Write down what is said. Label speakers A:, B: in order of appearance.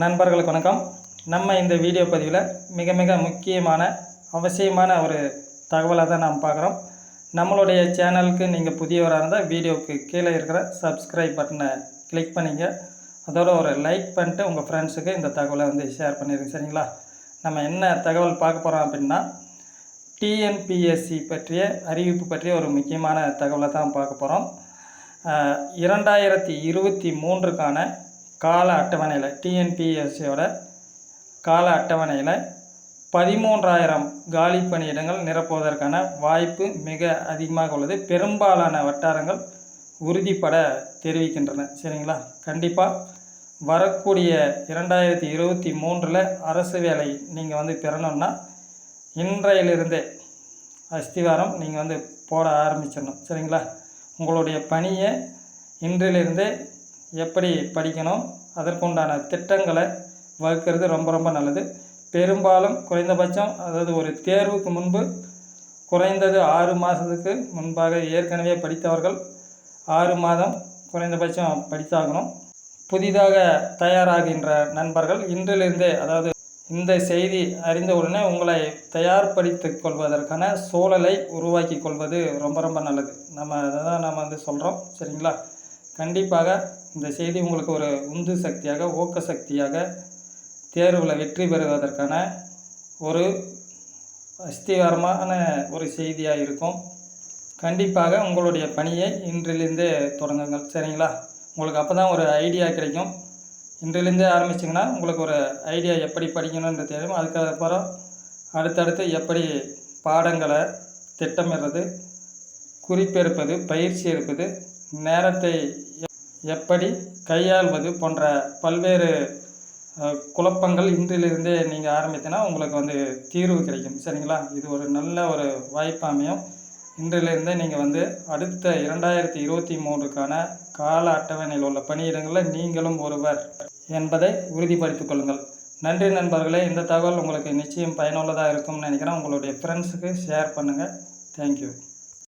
A: நண்பர்களுக்கு வணக்கம். நம்ம இந்த வீடியோ பதிவில் மிக மிக முக்கியமான அவசியமான ஒரு தகவலை தான் நாம் பார்க்குறோம். நம்மளுடைய சேனலுக்கு நீங்கள் புதியவராக இருந்தால் வீடியோவுக்கு கீழே இருக்கிற சப்ஸ்கிரைப் பட்டனை கிளிக் பண்ணிங்க. அதோட ஒரு லைக் பண்ணிட்டு உங்கள் ஃப்ரெண்ட்ஸுக்கு இந்த தகவலை வந்து ஷேர் பண்ணிடுங்க சரிங்களா? நம்ம என்ன தகவல் பார்க்க போகிறோம் அப்படின்னா டிஎன்பிஎஸ்சி பற்றிய அறிவிப்பு பற்றிய ஒரு முக்கியமான தகவலை தான் பார்க்க போகிறோம் இரண்டாயிரத்தி இருபத்தி மூன்றுக்கான கால அட்டவணையில் டிஎன்பிஎஸ்சியோட கால அட்டவணையில் பதிமூன்றாயிரம் காலி பணியிடங்கள் நிரப்புவதற்கான வாய்ப்பு மிக அதிகமாக உள்ளது. பெரும்பாலான வட்டாரங்கள் உறுதிப்பட தெரிவிக்கின்றன. சரிங்களா? கண்டிப்பாக வரக்கூடிய இரண்டாயிரத்தி இருபத்தி மூன்றில் அரசு வேலை நீங்கள் வந்து பெறணும்னா இன்றையிலிருந்தே அஸ்திவாரம் நீங்கள் வந்து போட ஆரம்பிச்சிடணும். சரிங்களா? உங்களுடைய பணியை இன்றிலிருந்தே எப்படி படிக்கணும்? அதற்குண்டான திட்டங்களை வகுக்கிறது ரொம்ப ரொம்ப நல்லது. பெரும்பாலும் குறைந்தபட்சம் அதாவது ஒரு தேர்வுக்கு முன்பு குறைந்தது ஆறு மாதத்துக்கு முன்பாக ஏற்கனவே படித்தவர்கள் ஆறு மாதம் குறைந்தபட்சம் படித்தாகணும். புதிதாக தயாராகின்ற நண்பர்கள் இன்றிலிருந்தே அதாவது இந்த செய்தி அறிந்தவுடனே உங்களை தயார்படுத்தி கொள்வதற்கான சூழலை உருவாக்கி கொள்வது ரொம்ப ரொம்ப நல்லது. நம்ம அதை தான் நம்ம வந்து சொல்கிறோம் சரிங்களா? கண்டிப்பாக இந்த செய்தி உங்களுக்கு ஒரு உந்து சக்தியாக ஊக்க சக்தியாக தேர்வில் வெற்றி பெறுவதற்கான ஒரு அஸ்திகாரமான ஒரு செய்தியாக இருக்கும். கண்டிப்பாக உங்களுடைய பணியை இன்றிலிருந்தே தொடங்குங்கள். சரிங்களா? உங்களுக்கு அப்போ தான் ஒரு ஐடியா கிடைக்கும். இன்றிலிருந்தே ஆரம்பிச்சிங்கன்னா உங்களுக்கு ஒரு ஐடியா எப்படி படிக்கணும்னு தெரியும். அதுக்கப்புறம் அடுத்தடுத்து எப்படி பாடங்களை திட்டமிடுறது குறிப்பெடுப்பது பயிற்சி எடுப்பது நேரத்தை எப்படி கையாள்வது போன்ற பல்வேறு குழப்பங்கள் இன்றிலிருந்தே நீங்கள் ஆரம்பித்தனா உங்களுக்கு வந்து தீர்வு கிடைக்கும். சரிங்களா? இது ஒரு நல்ல ஒரு வாய்ப்பு அமையும். இன்றிலிருந்தே நீங்கள் வந்து அடுத்த இரண்டாயிரத்தி இருபத்தி மூன்றுக்கான கால அட்டவணையில் உள்ள பணியிடங்களில் நீங்களும் ஒருவர் என்பதை உறுதிப்படுத்திக் கொள்ளுங்கள். நன்றி நண்பர்களே. இந்த தகவல் உங்களுக்கு நிச்சயம் பயனுள்ளதாக இருக்கும்னு நினைக்கிறேன். உங்களுடைய ஃப்ரெண்ட்ஸுக்கு ஷேர் பண்ணுங்கள் தேங்க்யூ